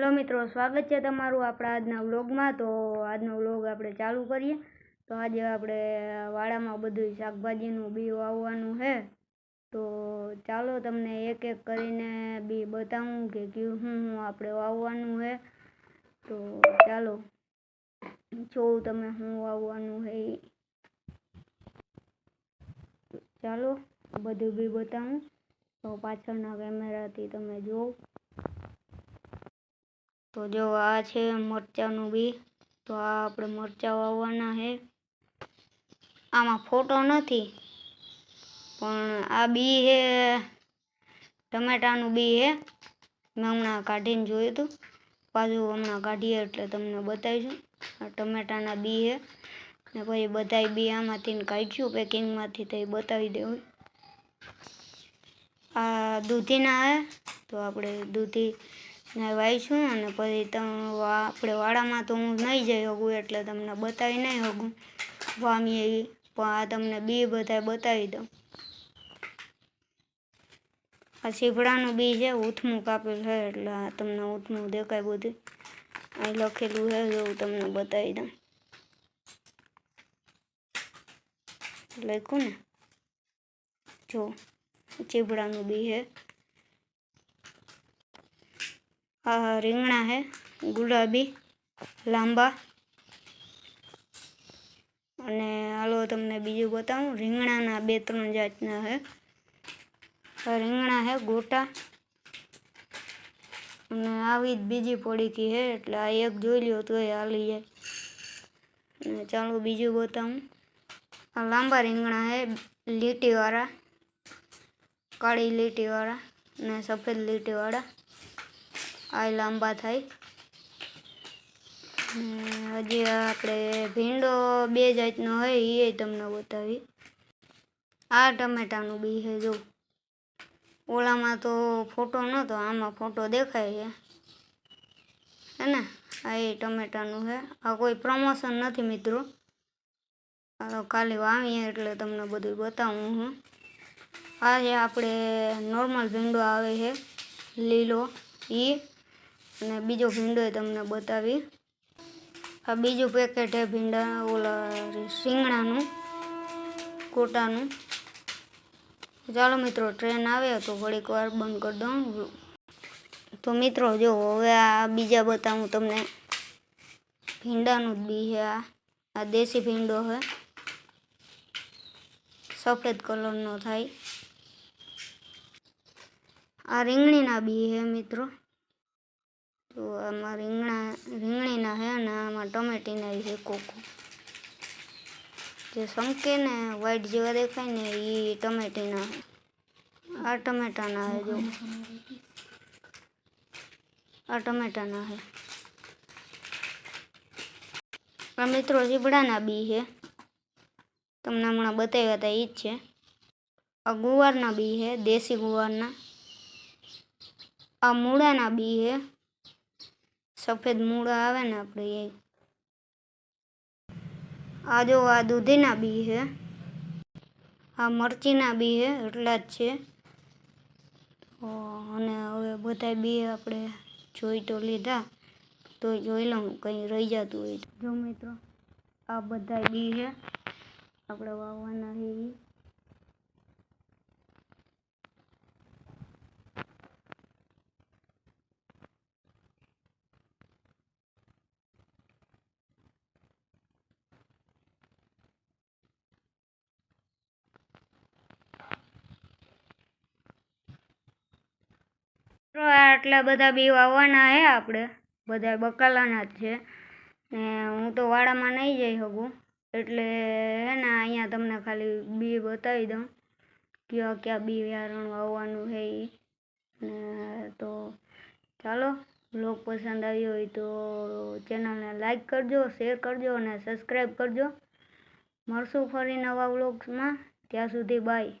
Hello મિત્રો, સ્વાગત છે તમારું આપણા આજના વ્લોગમાં. તો આજનો વ્લોગ આપણે ચાલુ કરીએ. તો આજે આપણે વાડામાં બધું શાકભાજીનું બી વાવવાનું છે. તો ચાલો તમને એક એક કરીને બી બતાવું કે કયું શું શું આપણે વાવવાનું છે. તો ચાલો, જોઉં તમે શું વાવવાનું છે. ચાલો, બધું બી બતાવું. તો પાછળના કેમેરાથી તમે જોવો. તો જો આ છે મરચાંનું બી તો આ આપણે મરચાં વાવવાના છે. આમાં ફોટો નથી, પણ આ બી છે, ટમેટાનું બી છે. મેં હમણાં કાઢીને જોયું હતું, પાછું હમણાં કાઢીએ એટલે તમને બતાવીશું. આ ટમેટાના બી છે, ને પછી બધાય બી આમાંથી કાઢ્યું પેકિંગમાંથી તો એ બતાવી દેવું. આ દૂધીના છે, તો આપણે દૂધી છું અને પછી તમે આપણે વાડામાં તો હું નહીં જઈ શકું, એટલે તમને બતાવી નહીં શકું. એ, પણ આ તમને બી બધા બતાવી દઉં. આ સીપડાનું બી છે ઉથમું કાપેલું છે, એટલે આ તમને ઉથમું દેખાય બધું. અહીં લખેલું છે હું તમને બતાવી દઉં. લખ્યું ને? જો ચીભડાનું બી છે. રીંગણા છે ગુલાબી લાંબા અને હાલો તમને બીજું બતાવું. રીંગણાના બે, ત્રણ જાતના છે. આ રીંગણા છે ગોટા. અને આવી જ બીજી પડીકી છે, એટલે આ એક જોઈ લ્યો તો એ હાલી જાય. અને ચાલો બીજું બતાવું. આ લાંબા રીંગણા છે, લીટીવાળા, કાળી લીટીવાળા અને સફેદ લીટીવાળા. આ લાંબા થાય. ને હજી આપણે ભીંડો બે જાતનો હોય એ તમને બતાવી. આ ટમેટાનું બી છે, જો. ઓલામાં તો ફોટો નહોતો આમાં ફોટો દેખાય છે. હે ને? આ એ ટમેટાનું છે. આ કોઈ પ્રમોશન નથી, મિત્રો. આ તો ખાલી વાવીએ એટલે તમને બધું બતાવું હું. આ છે આપણે નોર્મલ ભીંડો આવે છે, લીલો એ અને બીજો ભીંડો તમને બતાવી. આ બીજું પેકેટ છે ભીંડા, ઓલા શીંગણાનું, કોટાનું. ચાલો મિત્રો ટ્રેન આવે તો ઘડીક વાર બંધ કરી દઉં. તો મિત્રો, જો હવે આ બીજા બતાવું તમને. ભીંડાનું જ બી છે આ. આ દેશી ભીંડો છે. સફેદ કલરનો થાય. આ રીંગણીના બી છે મિત્રો. તો આમાં રીંગણા, રીંગણીના છે અને આમાં ટમેટીના છે કોકો. જે સંકે ને વ્હાઈટ જેવા દેખાય ને એ ટમેટીના આ ટમેટાના છે જો. આ ટમેટાના છે. આ મિત્રો ઝીબડાના બી છે. તમને હમણાં બતાવ્યા હતા એ જ છે. આ ગુવારના બી છે, દેશી ગુવારના. આ મૂળાના બી છે. સફેદ મૂળા આવે ને આપણે એ. આ જો આ દૂધીના બી છે. આ મરચીના બી છે, એટલા જ છે. અને હવે બધા બી આપણે જોઈ તો લીધા. તો જોઈ લઉં, કંઈ રહી જતું હોય જો મિત્રો, આ બધા બી છે. આપણે વાવવાના છે મિત્રો આટલા બધા બી વાવવાના છે આપણે બધા બકાલાના જ છે. ને હું તો વાડામાં નહીં જઈ શકું. એટલે હે ને અહીંયા તમને ખાલી બી બતાવી દઉં. કયા કયા બી વ્યારણ વાવવાનું છે એ ને તો ચાલો બ્લોગ પસંદ આવ્યો હોય તો ચેનલને લાઈક કરજો શેર કરજો અને સબસ્ક્રાઈબ કરજો. મળશું ફરી નવા વ્લોગ્સમાં ત્યાં સુધી બાય